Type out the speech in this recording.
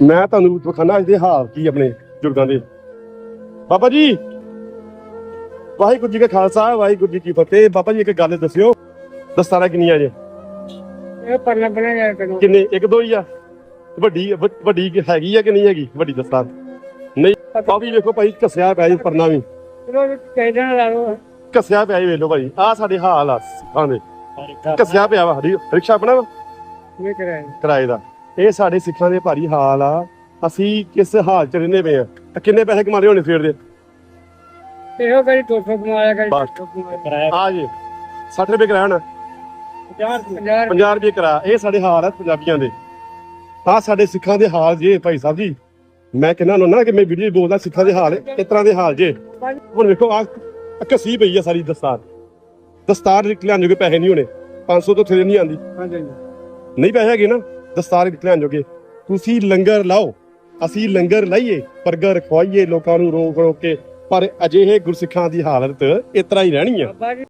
ਮੈਂ ਤੁਹਾਨੂੰ ਵਿਖਾਣਾ ਅੱਜ ਦੇ ਹਾਲ ਕੀ ਆਪਣੇ ਬਜ਼ੁਰਗਾਂ ਦੇ। ਬਾਬਾ ਜੀ ਵਾਹਿਗੁਰੂ ਜੀ ਕਾ ਖਾਲਸਾ ਵਾਹਿਗੁਰੂ ਜੀ ਕੀ ਫਤਿਹ। ਬਾਬਾ ਜੀ ਇੱਕ ਗੱਲ ਦੱਸਿਓ ਦਸਤਾਰਾਂ ਕਿੰਨੀਆਂ ਜੇ? ਇਹ ਪਰਨਾ ਬਣਾ ਜਾ ਕਰੋ ਕਿੰਨੇ? ਇੱਕ ਦੋ ਹੀ ਆ। ਵੱਡੀ ਵੱਡੀ ਹੈਗੀ ਆ ਕਿ ਨਹੀਂ ਹੈਗੀ? ਵੱਡੀ ਦਸਤਾਰ। ਨਹੀਂ ਆ ਵੀ ਵੇਖੋ ਭਾਈ ਘਸਿਆ ਪਿਆ ਜੀ ਪਰਨਾ ਵੀ। ਚਲੋ ਕਹਿ ਲਾ ਲਓ। ਘਸਿਆ ਪਿਆ ਜੀ ਭਾਈ। ਆ ਸਾਡੇ ਹਾਲ ਆ ਸਿੱਖਾਂ ਦੇ। ਘਸਿਆ ਪਿਆ ਵਾ ਰਿਕਸ਼ਾ ਆਪਣਾ ਵਾ? ਕਿਰਾਏ ਦਾ। ਇਹ ਸਾਡੇ ਸਿੱਖਾਂ ਦੇ ਭਾਰੀ ਹਾਲ ਆ। ਅਸੀਂ ਕਿਸ ਹਾਲ ਚ ਰਹਿੰਦੇ ਪਏ ਆ? ਤਾਂ ਕਿੰਨੇ ਪੈਸੇ ਕਮਾਰੇ ਹੋਣੇ ਸਵੇਰ ਦੇ? ਇਹੋ ਕਰੀ 200 ਕਮਾਇਆ ਕਰੀ ਬਸ। 200 ਕਮਾਇਆ। ਆ ਜੀ। 60 ਰੁਪਏ ਕਿਰਾਇਆ ਹੋਣਾ 50 50 ਰੁਪਏ। ਕਿਰਾਇਆ ਇਹ ਸਾਡੇ ਹਾਲ ਆ ਪੰਜਾਬੀਆਂ ਦੇ। ਆ ਸਾਡੇ ਸਿੱਖਾਂ ਦੇ ਹਾਲ ਜੇ ਭਾਈ ਸਾਹਿਬ ਜੀ। ਮੈਂ ਕਹਿੰਦਾ ਨਾ ਕਿ ਮੈਂ ਵੀਡੀਓ ਬੋਲਦਾ ਸਿੱਖਾਂ ਦੇ ਹਾਲ ਇਸ ਤਰ੍ਹਾਂ ਦੇ ਹਾਲ ਜੇ। ਹੁਣ ਵੇਖੋ ਆ ਕਸੀ ਪਈ ਆ ਸਾਰੀ ਦਸਤਾਰ। ਦਸਤਾਰ ਨਿਕਲਿਆਂ ਜੋਗੇ ਪੈਸੇ ਨਹੀਂ ਹੋਣੇ। 500 ਤੋਂ ਥੱਲੇ ਨਹੀਂ ਆਂਦੀ ਹਾਂਜੀ। ਨਹੀਂ ਪੈਸੇ ਹੈਗੇ ਨਾ। ਦਸਤਾਰ ਨਿਕਲਿਆਂ ਜੋਗੇ। ਤੁਸੀਂ ਲੰਗਰ ਲਾਓ, ਅਸੀਂ ਲੰਗਰ ਲਾਈਏ ਬਰਗਰ ਖਵਾਈਏ ਲੋਕਾਂ ਨੂੰ ਰੋਕ ਰੋਕ ਕੇ। ਪਰ ਅਜਿਹੇ ਗੁਰਸਿੱਖਾਂ ਦੀ ਹਾਲਤ ਇਸ ਤਰ੍ਹਾਂ ਹੀ ਰਹਿਣੀ ਆ।